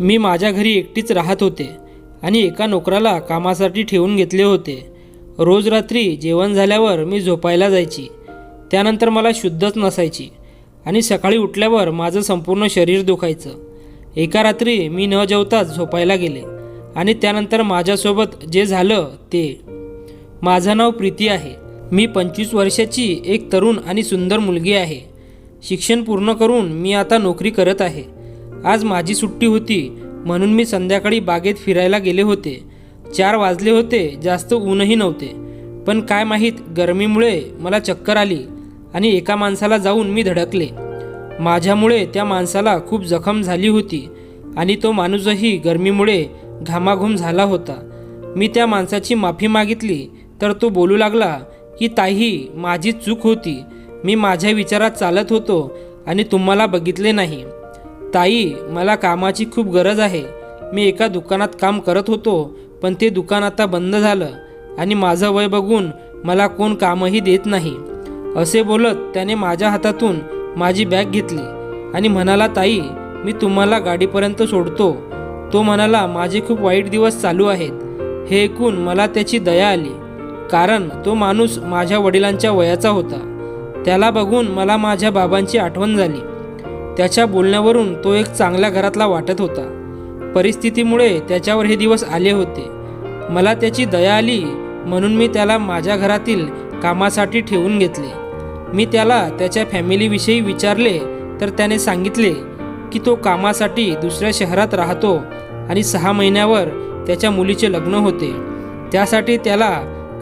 मी माझ्या घरी एकटीच राहत होते आणि एका नोकराला कामासाठी ठेवून घेतले होते. रोज रात्री जेवण झाल्यावर मी झोपायला जायची. त्यानंतर मला शुद्धच नसायची आणि सकाळी उठल्यावर माझं संपूर्ण शरीर दुखायचं. एका रात्री मी न जेवताच झोपायला गेले आणि त्यानंतर माझ्यासोबत जे झालं ते. माझं नाव प्रीती आहे. मी पंचवीस वर्षाची एक तरुण आणि सुंदर मुलगी आहे. शिक्षण पूर्ण करून मी आता नोकरी करत आहे. आज माझी सुट्टी होती म्हणून मी संध्याकाळी बागेत फिरायला गेले होते. चार वाजले होते जास्त ऊनही नव्हते. पण काय माहीत गरमीमुळे मला चक्कर आली आणि एका माणसाला जाऊन मी धडकले. माझ्यामुळे त्या माणसाला खूप जखम झाली होती आणि तो माणूसही गरमीमुळे घामाघूम झाला होता. मी त्या माणसाची माफी मागितली तर तो बोलू लागला की ताई माझी चूक होती. मी माझ्या विचारात चालत होतो आणि तुम्हाला बघितले नाही. ताई मला कामाची खूप गरज आहे. मी एका दुकानात काम करत होतो पण ते दुकान आता बंद झालं आणि माझं वय बघून मला कोण कामही देत नाही. असे बोलत त्याने माझ्या हातातून माझी बॅग घेतली आणि म्हणाला ताई मी तुम्हाला गाडीपर्यंत सोडतो. तो म्हणाला माझे खूप वाईट दिवस चालू आहेत. हे ऐकून मला त्याची दया आली कारण तो माणूस माझ्या वडिलांच्या वयाचा होता. त्याला बघून मला माझ्या बाबांची आठवण झाली. त्याच्या बोलण्यावरून तो एक चांगल्या घरातला वाटत होता. परिस्थितीमुळे त्याच्यावर हे दिवस आले होते. मला त्याची दया आली म्हणून मी त्याला माझ्या घरातील कामासाठी ठेवून घेतले. मी त्याला त्याच्या फॅमिलीविषयी विचारले तर त्याने सांगितले की तो कामासाठी दुसऱ्या शहरात राहतो आणि सहा महिन्यावर त्याच्या मुलीचे लग्न होते. त्यासाठी त्याला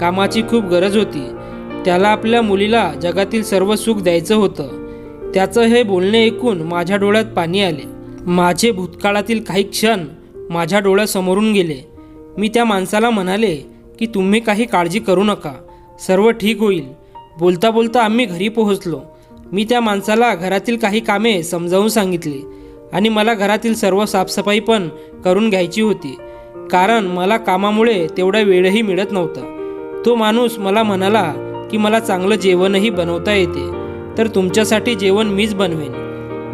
कामाची खूप गरज होती. त्याला आपल्या मुलीला जगातील सर्व सुख द्यायचं होतं. त्याचं हे बोलणे ऐकून माझ्या डोळ्यात पाणी आले. माझे भूतकाळातील काही क्षण माझ्या डोळ्यासमोरून गेले. मी त्या माणसाला म्हणाले की तुम्ही काही काळजी करू नका. सर्व ठीक होईल. बोलता बोलता आम्ही घरी पोहोचलो. मी त्या माणसाला घरातील काही कामे समजावून सांगितली आणि मला घरातील सर्व साफसफाई पण करून घ्यायची होती. कारण मला कामामुळे तेवढा वेळही मिळत नव्हता. तो माणूस मला म्हणाला की मला चांगलं जेवणही बनवता येते. तर तुमच्यासाठी जेवण मीच बनवेन.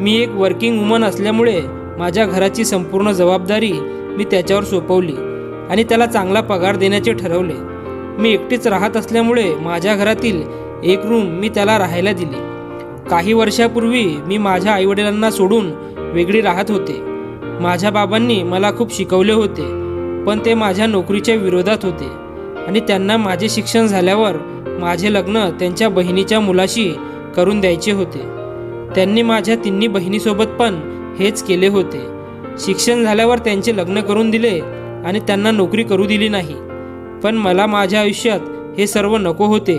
मी एक वर्किंग वुमन असल्यामुळे माझ्या घराची संपूर्ण जबाबदारी मी त्याच्यावर सोपवली आणि त्याला चांगला पगार देण्याचे ठरवले. मी एकटीच राहत असल्यामुळे माझ्या घरातील एक रूम मी त्याला राहायला दिली. काही वर्षापूर्वी मी माझ्या आईवडिलांना सोडून वेगळी राहत होते. माझ्या बाबांनी मला खूप शिकवले होते पण ते माझ्या नोकरीच्या विरोधात होते आणि त्यांना माझे शिक्षण झाल्यावर माझे लग्न त्यांच्या बहिणीच्या मुलाशी करून द्यायचे होते. त्यांनी माझ्या तिन्ही बहिणीसोबत पण हेच केले होते. शिक्षण झाल्यावर त्यांचे लग्न करून दिले आणि त्यांना नोकरी करू दिली नाही. पण मला माझ्या आयुष्यात हे सर्व नको होते.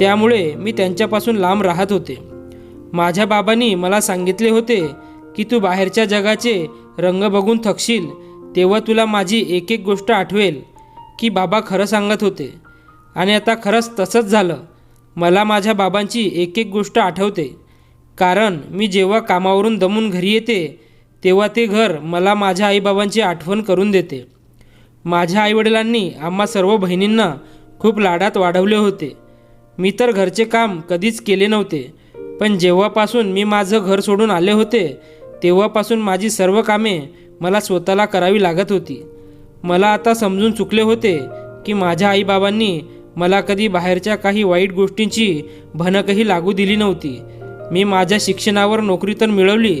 त्यामुळे मी त्यांच्यापासून लांब राहत होते. माझ्या बाबांनी मला सांगितले होते की तू बाहेरच्या जगाचे रंग बघून थकशील तेव्हा तुला माझी एक एक गोष्ट आठवेल की बाबा खरं सांगत होते. आणि आता खरंच तसंच झालं. मला माझ्या बाबांची एक एक गोष्ट आठवते. कारण मी जेव्हा कामावरून दमून घरी येते तेव्हा ते घर मला माझ्या आईबाबांची आठवण करून देते. माझ्या आईवडिलांनी आम्हा सर्व बहिणींना खूप लाडात वाढवले होते. मी तर घरचे काम कधीच केले नव्हते पण जेव्हापासून मी माझं घर सोडून आले होते तेव्हापासून माझी सर्व कामे मला स्वतःला करावी लागत होती. मला आता समजून चुकले होते की माझ्या आईबाबांनी मला कधी बाहेरच्या काही वाईट गोष्टींची भनकही लागू दिली नव्हती. मी माझ्या शिक्षणावर नोकरी तर मिळवली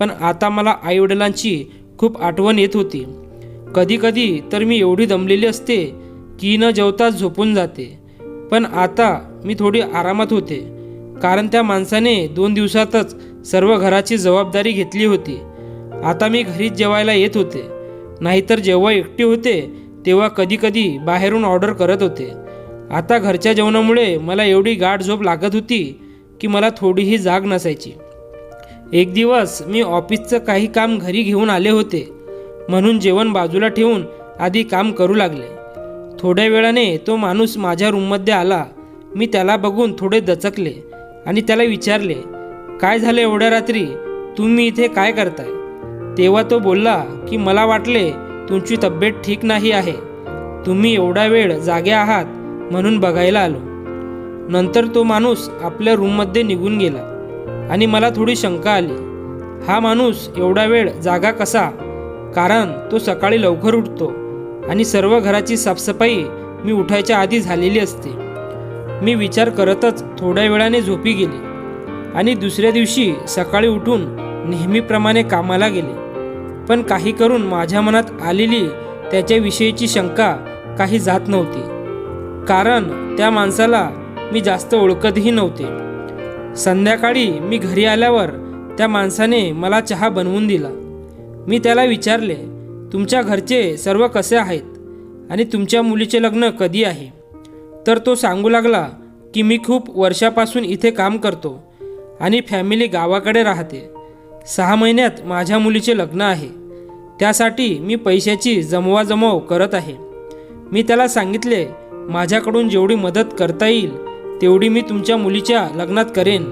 पण आता मला आईवडिलांची खूप आठवण येत होती. कधीकधी तर मी एवढी दमलेली असते की न जेवताच झोपून जाते. पण आता मी थोडी आरामात होते कारण त्या माणसाने दोन दिवसातच सर्व घराची जबाबदारी घेतली होती. आता मी घरीच जेवायला येत होते. नाहीतर जेव्हा एकटे होते तेव्हा कधीकधी बाहेरून ऑर्डर करत होते. आता घरच्या जेवणामुळे मला एवढी गाढ झोप लागत होती की मला थोडीही जाग नसायची. एक दिवस मी ऑफिसचं काही काम घरी घेऊन आले होते म्हणून जेवण बाजूला ठेवून आधी काम करू लागले. थोड्या वेळाने तो माणूस माझ्या रूममध्ये आला. मी त्याला बघून थोडे दचकले आणि त्याला विचारले काय झालं एवढ्या रात्री? तुम्ही इथे काय करताय? तेव्हा तो बोलला की मला वाटले तुमची तब्येत ठीक नाही आहे. तुम्ही एवढा वेळ जागे आहात म्हणून बघायला आलो. नंतर तो माणूस आपल्या रूममध्ये निघून गेला आणि मला थोडी शंका आली. हा माणूस एवढा वेळ जागा कसा? कारण तो सकाळी लवकर उठतो आणि सर्व घराची साफसफाई मी उठायच्या आधी झालेली असते. मी विचार करतच थोड्या वेळाने झोपी गेली आणि दुसऱ्या दिवशी सकाळी उठून नेहमीप्रमाणे कामाला गेले. पण काही करून माझ्या मनात आलेली त्याच्याविषयीची शंका काही जात नव्हती. कारण त्या माणसाला मी जास्त ओळखतही नव्हते. संध्याकाळी मी घरी आल्यावर त्या माणसाने मला चहा बनवून दिला. मी त्याला विचारले तुमच्या घरचे सर्व कसे आहेत? आणि तुमच्या मुलीचे लग्न कधी आहे? तर तो सांगू लागला की मी खूप वर्षापासून इथे काम करतो आणि फॅमिली गावाकडे राहते. सहा महिन्यात माझ्या मुलीचे लग्न आहे. त्यासाठी मी पैशाची जमवाजमव करत आहे. मी त्याला सांगितले माझ्याकडून जेवढी मदत करता येईल तेवढी मी तुमच्या मुलीच्या लग्नात करेन.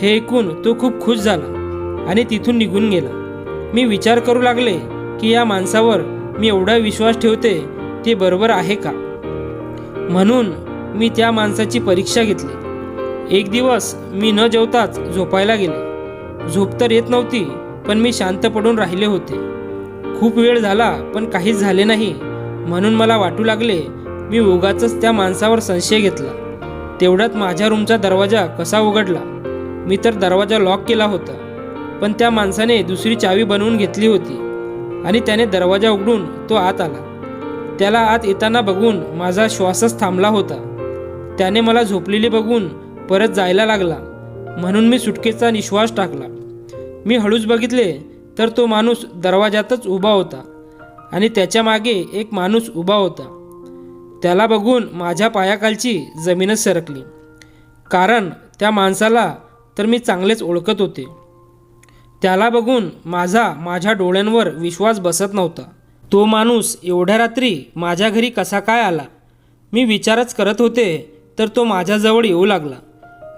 हे ऐकून तो खूप खुश झाला आणि तिथून निघून गेला. मी विचार करू लागले की या माणसावर मी एवढा विश्वास ठेवते ते बरोबर आहे का? म्हणून मी त्या माणसाची परीक्षा घेतली. एक दिवस मी न जेवताच झोपायला गेले. झोप तर येत नव्हती पण मी शांत पडून राहिले होते. खूप वेळ झाला पण काहीच झाले नाही. म्हणून मला वाटू लागले मी उगाच त्या माणसावर संशय घेतला. तेवढ्यात माझ्या रूमचा दरवाजा कसा उघडला? मी तर दरवाजा लॉक केला होता. पण त्या माणसाने दुसरी चावी बनवून घेतली होती आणि त्याने दरवाजा उघडून तो आत आला. त्याला आत येताना बघून माझा श्वासच थांबला होता. त्याने मला झोपलेली बघून परत जायला लागला. म्हणून मी सुटकेचा निश्वास टाकला. मी हळूच बघितले तर तो माणूस दरवाजातच उभा होता आणि त्याच्यामागे एक माणूस उभा होता. त्याला बघून माझ्या पायाखालची जमीनच सरकली. कारण त्या माणसाला तर मी चांगलेच ओळखत होते. त्याला बघून माझा माझ्या डोळ्यांवर विश्वास बसत नव्हता. तो माणूस एवढ्या रात्री माझ्या घरी कसा काय आला? मी विचारच करत होते तर तो माझ्याजवळ येऊ लागला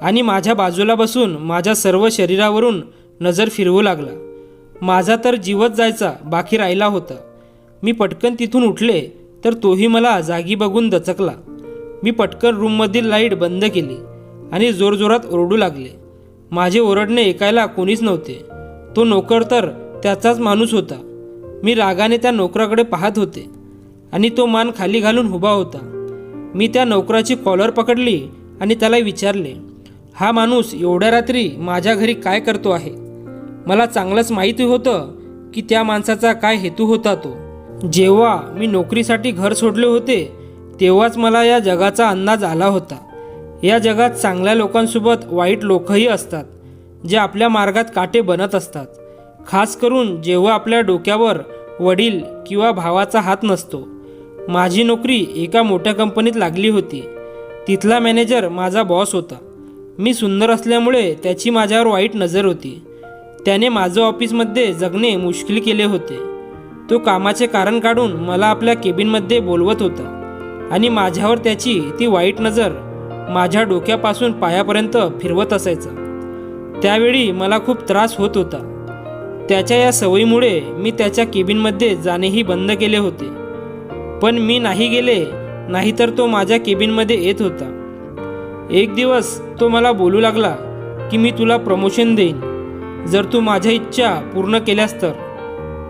आणि माझ्या बाजूला बसून माझ्या सर्व शरीरावरून नजर फिरवू लागला. माझा तर जीवच जायचा बाकी राहिला होता. मी पटकन तिथून उठले तर तोही मला जागी बघून दचकला. मी पटकन रूममधील लाइट बंद केली आणि जोरजोरात ओरडू लागले. माझे ओरडणे ऐकायला कोणीच नव्हते. तो नोकर तर त्याचाच माणूस होता. मी रागाने त्या नोकराकडे पाहत होते आणि तो मान खाली घालून उभा होता. मी त्या नोकराची कॉलर पकडली आणि त्याला विचारले हा माणूस एवढ्या रात्री माझ्या घरी काय करतो आहे? मला चांगलंच माहिती होतं की त्या माणसाचा काय हेतू होता तो. जेव्हा मी नोकरीसाठी घर सोडले होते तेव्हाच मला या जगाचा अंदाज आला होता. या जगात चांगल्या लोकांसोबत वाईट लोकही असतात जे आपल्या मार्गात काटे बनत असतात. खास करून जेव्हा आपल्या डोक्यावर वडील किंवा भावाचा हात नसतो. माझी नोकरी एका मोठ्या कंपनीत लागली होती. तिथला मॅनेजर माझा बॉस होता. मी सुंदर असल्यामुळे त्याची माझ्यावर वाईट नजर होती. त्याने माझं ऑफिसमध्ये जगणे मुश्किल केले होते. तो कामाचे कारण काढून मला आपल्या केबिनमध्ये बोलवत होता. आणि माझ्यावर त्याची ती वाईट नजर माझ्या डोक्यापासून पायापर्यंत फिरवत असायचा. त्यावेळी मला खूप त्रास होत होता. त्याच्या या सवयीमुळे मी त्याच्या केबिनमध्ये जाणेही बंद केले होते. पण मी नाही गेले नाहीतर तो माझ्या केबिनमध्ये येत होता. एक दिवस तो मला बोलू लागला की मी तुला प्रमोशन देईन. जर तू माझ्या इच्छा पूर्ण केल्यास तर.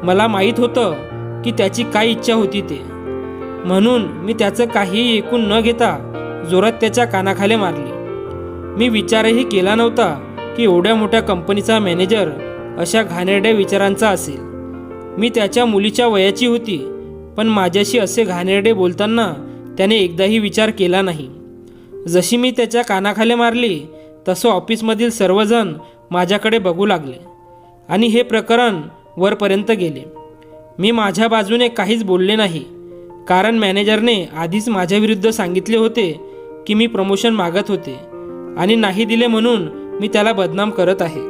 मला माहीत होतं की त्याची काय इच्छा होती ते. म्हणून मी त्याचं काहीही ऐकून न घेता जोरात त्याच्या कानाखाली मारली. मी विचारही केला नव्हता की एवढ्या मोठ्या कंपनीचा मॅनेजर अशा घाणेरड्या विचारांचा असेल. मी त्याच्या मुलीच्या वयाची होती पण माझ्याशी असे घाणेरडे बोलताना त्याने एकदाही विचार केला नाही. जशी मी त्याच्या कानाखाली मारली तसं ऑफिसमधील सर्वजण माझ्याकडे बघू लागले. आणि हे प्रकरण वरपर्यंत गेले. मी माझ्या बाजूने काहीच बोलले नाही. कारण मॅनेजरने आधीच माझ्याविरुद्ध सांगितले होते की मी प्रमोशन मागत होते आणि नाही दिले म्हणून मी त्याला बदनाम करत आहे.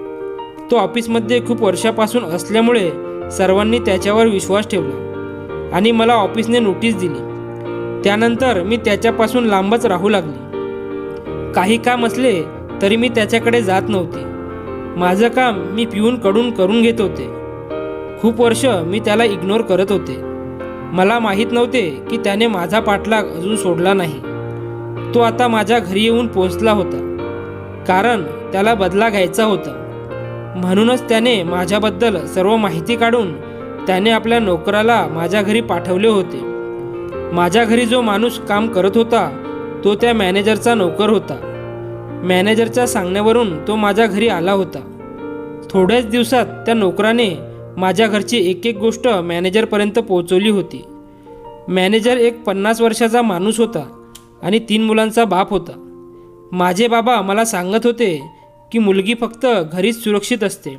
तो ऑफिसमध्ये खूप वर्षापासून असल्यामुळे सर्वांनी त्याच्यावर विश्वास ठेवला आणि मला ऑफिसने नोटीस दिली. त्यानंतर मी त्याच्यापासून लांबच राहू लागली. काही काम असले तरी मी त्याच्याकडे जात नव्हते. माझं काम मी पिऊन कडून करून घेत होते. खूप वर्ष मी त्याला इग्नोर करत होते. मला माहीत नव्हते की त्याने माझा पाठलाग अजून सोडला नाही. तो आता माझ्या घरी येऊन पोचला होता. कारण त्याला बदला घ्यायचा होता. म्हणूनच त्याने माझ्याबद्दल सर्व माहिती काढून त्याने आपल्या नोकराला माझ्या घरी पाठवले होते. माझ्या घरी जो माणूस काम करत होता तो त्या मॅनेजरचा नोकर होता. मॅनेजरच्या सांगण्यावरून तो माझ्या घरी आला होता. थोड्याच दिवसात त्या नोकराने माझ्या घरची एक एक गोष्ट मॅनेजरपर्यंत पोहोचवली होती. मॅनेजर एक पन्नास वर्षाचा माणूस होता आणि तीन मुलांचा बाप होता. माझे बाबा मला सांगत होते की मुलगी फक्त घरीच सुरक्षित असते.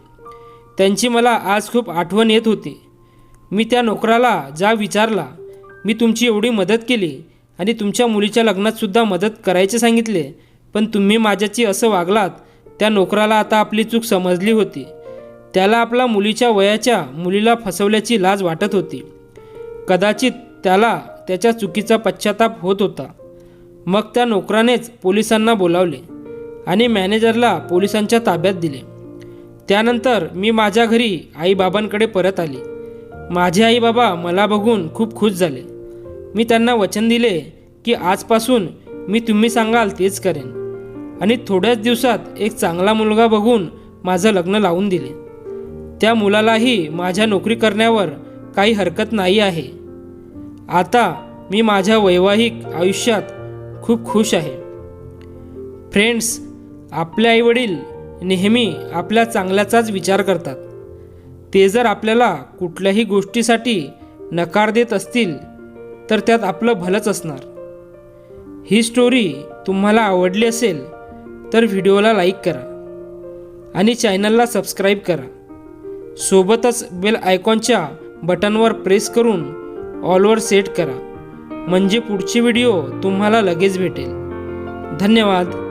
त्यांची मला आज खूप आठवण येत होती. मी त्या नोकराला जा विचारला मी तुमची एवढी मदत केली आणि तुमच्या मुलीच्या लग्नातसुद्धा मदत करायचे सांगितले पण तुम्ही माझ्याची असं वागलात त्या नोकराला आता आपली चूक समजली होती. त्याला आपल्या मुलीच्या वयाच्या मुलीला फसवल्याची लाज वाटत होती. कदाचित त्याला त्याच्या चुकीचा पश्चाताप होत होता. मग त्या नोकरानेच पोलिसांना बोलावले आणि मॅनेजरला पोलिसांच्या ताब्यात दिले. त्यानंतर मी माझ्या घरी आईबाबांकडे परत आली. माझे आईबाबा मला बघून खूप खुश झाले. मी त्यांना वचन दिले की आजपासून मी तुम्ही सांगाल तेच करेन. आणि थोड्याच दिवसात एक चांगला मुलगा बघून माझं लग्न लावून दिले. त्या मुलालाही माझ्या नोकरी करण्यावर काही हरकत नाही आहे. आता मी माझ्या वैवाहिक आयुष्यात खूप खुश आहे. फ्रेंड्स आपले आईवडील नेहमी आपल्या चांगल्याचाच विचार करतात. ते जर आपल्याला कुठल्याही गोष्टीसाठी नकार देत असतील तर त्यात आपलं भलंच असणार. ही स्टोरी तुम्हाला आवडली असेल तर व्हिडिओला लाईक करा आणि चॅनलला सबस्क्राईब करा. सोबतच बेल आयकॉनच्या बटनवर प्रेस करून ऑलवर सेट करा. म्हणजे पुढची व्हिडिओ तुम्हाला लगेच भेटेल. धन्यवाद.